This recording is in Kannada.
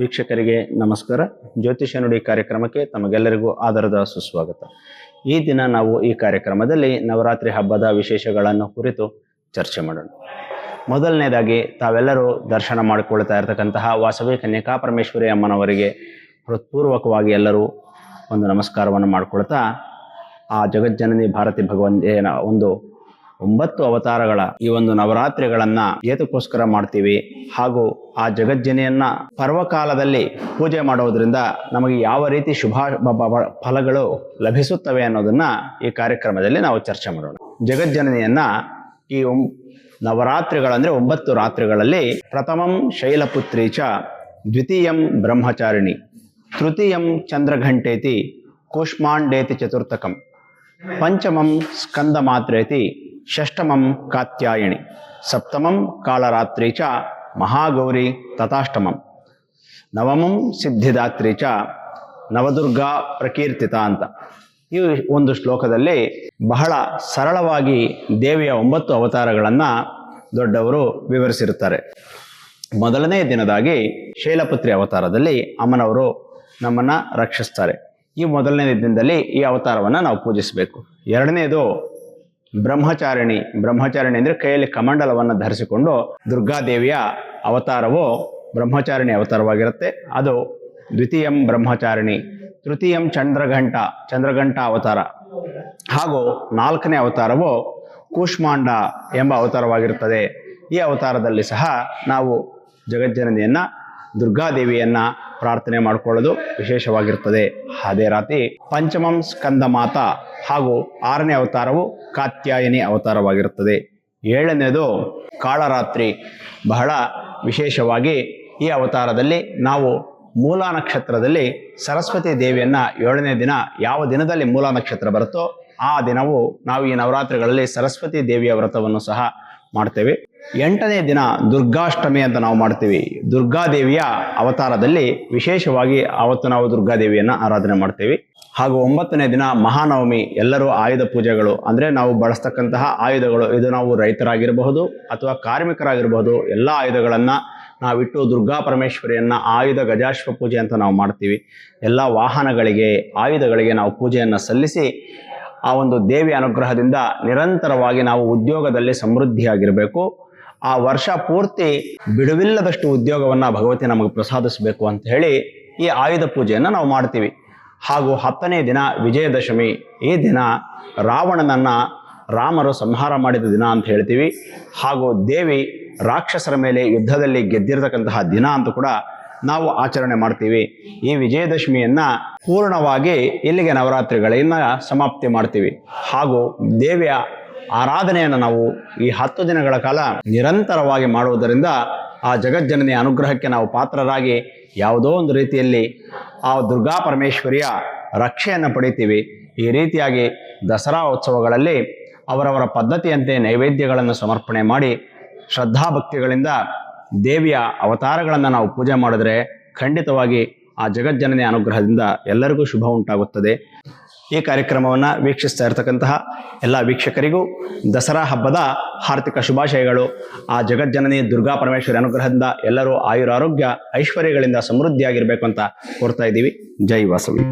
ವೀಕ್ಷಕರಿಗೆ ನಮಸ್ಕಾರ. ಜ್ಯೋತಿಷ್ಯ ನುಡಿ ಕಾರ್ಯಕ್ರಮಕ್ಕೆ ತಮಗೆಲ್ಲರಿಗೂ ಆಧಾರದ ಸುಸ್ವಾಗತ. ಈ ದಿನ ನಾವು ಈ ಕಾರ್ಯಕ್ರಮದಲ್ಲಿ ನವರಾತ್ರಿ ಹಬ್ಬದ ವಿಶೇಷಗಳನ್ನು ಕುರಿತು ಚರ್ಚೆ ಮಾಡೋಣ. ಮೊದಲನೇದಾಗಿ, ತಾವೆಲ್ಲರೂ ದರ್ಶನ ಮಾಡಿಕೊಳ್ತಾ ಇರತಕ್ಕಂತಹ ವಾಸವಿ ಕನ್ಯಕಾ ಪರಮೇಶ್ವರಿ ಅಮ್ಮನವರಿಗೆ ಹೃತ್ಪೂರ್ವಕವಾಗಿ ಎಲ್ಲರೂ ಒಂದು ನಮಸ್ಕಾರವನ್ನು ಮಾಡಿಕೊಳ್ತಾ, ಆ ಜಗಜ್ಜನನಿ ಭಾರತಿ ಭಗವಂತ ಒಂದು ಒಂಬತ್ತು ಅವತಾರಗಳ ಈ ಒಂದು ನವರಾತ್ರಿಗಳನ್ನ ಏತಕ್ಕೋಸ್ಕರ ಮಾಡ್ತೀವಿ. ಹಾಗೂ ಆ ಜಗಜ್ಜನೆಯನ್ನ ಪರ್ವಕಾಲದಲ್ಲಿ ಪೂಜೆ ಮಾಡೋದ್ರಿಂದ ನಮಗೆ ಯಾವ ರೀತಿ ಶುಭ ಫಲಗಳು ಲಭಿಸುತ್ತವೆ ಅನ್ನೋದನ್ನ ಈ ಕಾರ್ಯಕ್ರಮದಲ್ಲಿ ನಾವು ಚರ್ಚೆ ಮಾಡೋಣ. ಜಗಜ್ಜನನಿಯನ್ನ ಈ ನವರಾತ್ರಿಗಳಂದ್ರೆ ಒಂಬತ್ತು ರಾತ್ರಿಗಳಲ್ಲಿ ಪ್ರಥಮಂ ಶೈಲಪುತ್ರಿ ಚ, ದ್ವಿತೀಯಂ ಬ್ರಹ್ಮಚಾರಿಣಿ, ತೃತೀಯಂ ಚಂದ್ರಘಂಟೇತಿ, ಕೂಷ್ಮಾಂಡೇತಿ ಚತುರ್ಥಕಂ, ಪಂಚಮಂ ಸ್ಕಂದ ಮಾತ್ರೇತಿ ಷಷ್ಟಮಂ ಕಾತ್ಯಾಯಣಿ, ಸಪ್ತಮಂ ಕಾಳರಾತ್ರಿ ಚ ಮಹಾಗೌರಿ ತಥಾಷ್ಟಮಂ, ನವಮಂ ಸಿದ್ಧಿದಾತ್ರಿ ಚ ನವದುರ್ಗಾ ಪ್ರಕೀರ್ತಿತ ಅಂತ. ಈ ಒಂದು ಶ್ಲೋಕದಲ್ಲಿ ಬಹಳ ಸರಳವಾಗಿ ದೇವಿಯ ಒಂಬತ್ತು ಅವತಾರಗಳನ್ನು ದೊಡ್ಡವರು ವಿವರಿಸಿರುತ್ತಾರೆ. ಮೊದಲನೇ ದಿನದಾಗಿ ಶೈಲಪುತ್ರಿ ಅವತಾರದಲ್ಲಿ ಅಮ್ಮನವರು ನಮ್ಮನ್ನು ರಕ್ಷಿಸ್ತಾರೆ. ಈ ಮೊದಲನೇ ದಿನದಲ್ಲಿ ಈ ಅವತಾರವನ್ನು ನಾವು ಪೂಜಿಸಬೇಕು. ಎರಡನೇದು ಬ್ರಹ್ಮಚಾರಿಣಿ ಬ್ರಹ್ಮಚಾರಿಣಿ ಅಂದರೆ ಕೈಯಲ್ಲಿ ಕಮಂಡಲವನ್ನು ಧರಿಸಿಕೊಂಡು ದುರ್ಗಾದೇವಿಯ ಅವತಾರವು ಬ್ರಹ್ಮಚಾರಿಣಿ ಅವತಾರವಾಗಿರುತ್ತೆ. ಅದು ದ್ವಿತೀಯಂ ಬ್ರಹ್ಮಚಾರಿಣಿ, ತೃತೀಯಂ ಚಂದ್ರಘಂಟ ಚಂದ್ರಘಂಟ ಅವತಾರ. ಹಾಗೂ ನಾಲ್ಕನೇ ಅವತಾರವು ಕೂಷ್ಮಾಂಡ ಎಂಬ ಅವತಾರವಾಗಿರುತ್ತದೆ. ಈ ಅವತಾರದಲ್ಲಿ ಸಹ ನಾವು ಜಗಜ್ಜನನಿಯನ್ನು, ದುರ್ಗಾದೇವಿಯನ್ನ ಪ್ರಾರ್ಥನೆ ಮಾಡಿಕೊಳ್ಳೋದು ವಿಶೇಷವಾಗಿರ್ತದೆ ಅದೇ ರಾತ್ರಿ ಪಂಚಮಂ ಸ್ಕಂದ ಮಾತಾ ಹಾಗೂ ಆರನೇ ಅವತಾರವು ಕಾತ್ಯಾಯನಿ ಅವತಾರವಾಗಿರುತ್ತದೆ. ಏಳನೇದು ಕಾಳರಾತ್ರಿ. ಬಹಳ ವಿಶೇಷವಾಗಿ ಈ ಅವತಾರದಲ್ಲಿ ನಾವು ಮೂಲ ನಕ್ಷತ್ರದಲ್ಲಿ ಸರಸ್ವತಿ ದೇವಿಯನ್ನು ಏಳನೇ ದಿನ ಯಾವ ದಿನದಲ್ಲಿ ಮೂಲ ನಕ್ಷತ್ರ ಬರುತ್ತೋ ಆ ದಿನವು ನಾವು ಈ ನವರಾತ್ರಿಗಳಲ್ಲಿ ಸರಸ್ವತಿ ದೇವಿಯ ವ್ರತವನ್ನು ಸಹ ಮಾಡ್ತೇವೆ. ಎಂಟನೇ ದಿನ ದುರ್ಗಾಷ್ಟಮಿ ಅಂತ ನಾವು ಮಾಡ್ತೀವಿ. ದುರ್ಗಾದೇವಿಯ ಅವತಾರದಲ್ಲಿ ವಿಶೇಷವಾಗಿ ಅವತ್ತು ನಾವು ದುರ್ಗಾದೇವಿಯನ್ನು ಆರಾಧನೆ ಮಾಡ್ತೀವಿ. ಹಾಗೂ ಒಂಬತ್ತನೇ ದಿನ ಮಹಾನವಮಿ, ಎಲ್ಲರೂ ಆಯುಧ ಪೂಜೆಗಳು, ಅಂದರೆ ನಾವು ಬಳಸ್ತಕ್ಕಂತಹ ಆಯುಧಗಳು, ಇದು ನಾವು ರೈತರಾಗಿರಬಹುದು ಅಥವಾ ಕಾರ್ಮಿಕರಾಗಿರಬಹುದು, ಎಲ್ಲ ಆಯುಧಗಳನ್ನು ನಾವಿಟ್ಟು ದುರ್ಗಾ ಪರಮೇಶ್ವರಿಯನ್ನು ಆಯುಧ ಗಜಾಶ್ವ ಪೂಜೆ ಅಂತ ನಾವು ಮಾಡ್ತೀವಿ. ಎಲ್ಲ ವಾಹನಗಳಿಗೆ, ಆಯುಧಗಳಿಗೆ ನಾವು ಪೂಜೆಯನ್ನು ಸಲ್ಲಿಸಿ ಆ ಒಂದು ದೇವಿಯ ಅನುಗ್ರಹದಿಂದ ನಿರಂತರವಾಗಿ ನಾವು ಉದ್ಯೋಗದಲ್ಲಿ ಸಮೃದ್ಧಿಯಾಗಿರಬೇಕು. ಆ ವರ್ಷ ಪೂರ್ತಿ ಬಿಡುವಿಲ್ಲದಷ್ಟು ಉದ್ಯೋಗವನ್ನ ಭಗವತಿ ನಮಗೆ ಪ್ರಸಾದಿಸಬೇಕು ಅಂತ ಹೇಳಿ ಈ ಆಯುಧ ಪೂಜೆಯನ್ನು ನಾವು ಮಾಡ್ತೀವಿ. ಹಾಗೂ ಹತ್ತನೇ ದಿನ ವಿಜಯದಶಮಿ, ಈ ದಿನ ರಾವಣನನ್ನ ರಾಮರು ಸಂಹಾರ ಮಾಡಿದ ದಿನ ಅಂತ ಹೇಳ್ತೀವಿ. ಹಾಗೂ ದೇವಿ ರಾಕ್ಷಸರ ಮೇಲೆ ಯುದ್ಧದಲ್ಲಿ ಗೆದ್ದಿರತಕ್ಕಂತಹ ದಿನ ಅಂತ ಕೂಡ ನಾವು ಆಚರಣೆ ಮಾಡ್ತೀವಿ. ಈ ವಿಜಯದಶಮಿಯನ್ನ ಪೂರ್ಣವಾಗಿ ಇಲ್ಲಿಗೆ ನವರಾತ್ರಿಗಳಿಂದ ಸಮಾಪ್ತಿ ಮಾಡ್ತೀವಿ. ಹಾಗೂ ದೇವಿಯ ಆರಾಧನೆಯನ್ನು ನಾವು ಈ ಹತ್ತು ದಿನಗಳ ಕಾಲ ನಿರಂತರವಾಗಿ ಮಾಡುವುದರಿಂದ ಆ ಜಗಜ್ಜನನಿಯ ಅನುಗ್ರಹಕ್ಕೆ ನಾವು ಪಾತ್ರರಾಗಿ ಯಾವುದೋ ಒಂದು ರೀತಿಯಲ್ಲಿ ಆ ದುರ್ಗಾ ಪರಮೇಶ್ವರಿಯ ರಕ್ಷೆಯನ್ನು ಪಡಿತೀವಿ ಈ ರೀತಿಯಾಗಿ ದಸರಾ ಉತ್ಸವಗಳಲ್ಲಿ ಅವರವರ ಪದ್ಧತಿಯಂತೆ ನೈವೇದ್ಯಗಳನ್ನು ಸಮರ್ಪಣೆ ಮಾಡಿ ಶ್ರದ್ಧಾಭಕ್ತಿಗಳಿಂದ ದೇವಿಯ ಅವತಾರಗಳನ್ನು ನಾವು ಪೂಜೆ ಮಾಡಿದರೆ ಖಂಡಿತವಾಗಿ ಆ ಜಗಜ್ಜನನಿಯ ಅನುಗ್ರಹದಿಂದ ಎಲ್ಲರಿಗೂ ಶುಭ ಉಂಟಾಗುತ್ತದೆ. ಈ ಕಾರ್ಯಕ್ರಮವನ್ನು ವೀಕ್ಷಿಸ್ತಾ ಇರತಕ್ಕಂತಹ ಎಲ್ಲ ವೀಕ್ಷಕರಿಗೂ ದಸರಾ ಹಬ್ಬದ ಹಾರ್ದಿಕ ಶುಭಾಶಯಗಳು. ಆ ಜಗಜ್ಜನನಿ ದುರ್ಗಾ ಪರಮೇಶ್ವರಿ ಅನುಗ್ರಹದಿಂದ ಎಲ್ಲರೂ ಆಯುರಾರೋಗ್ಯ ಐಶ್ವರ್ಯಗಳಿಂದ ಸಮೃದ್ಧಿಯಾಗಿರಬೇಕು ಅಂತ ಕೋರ್ತಾ ಇದ್ದೀವಿ. ಜೈ ವಾಸವಿ.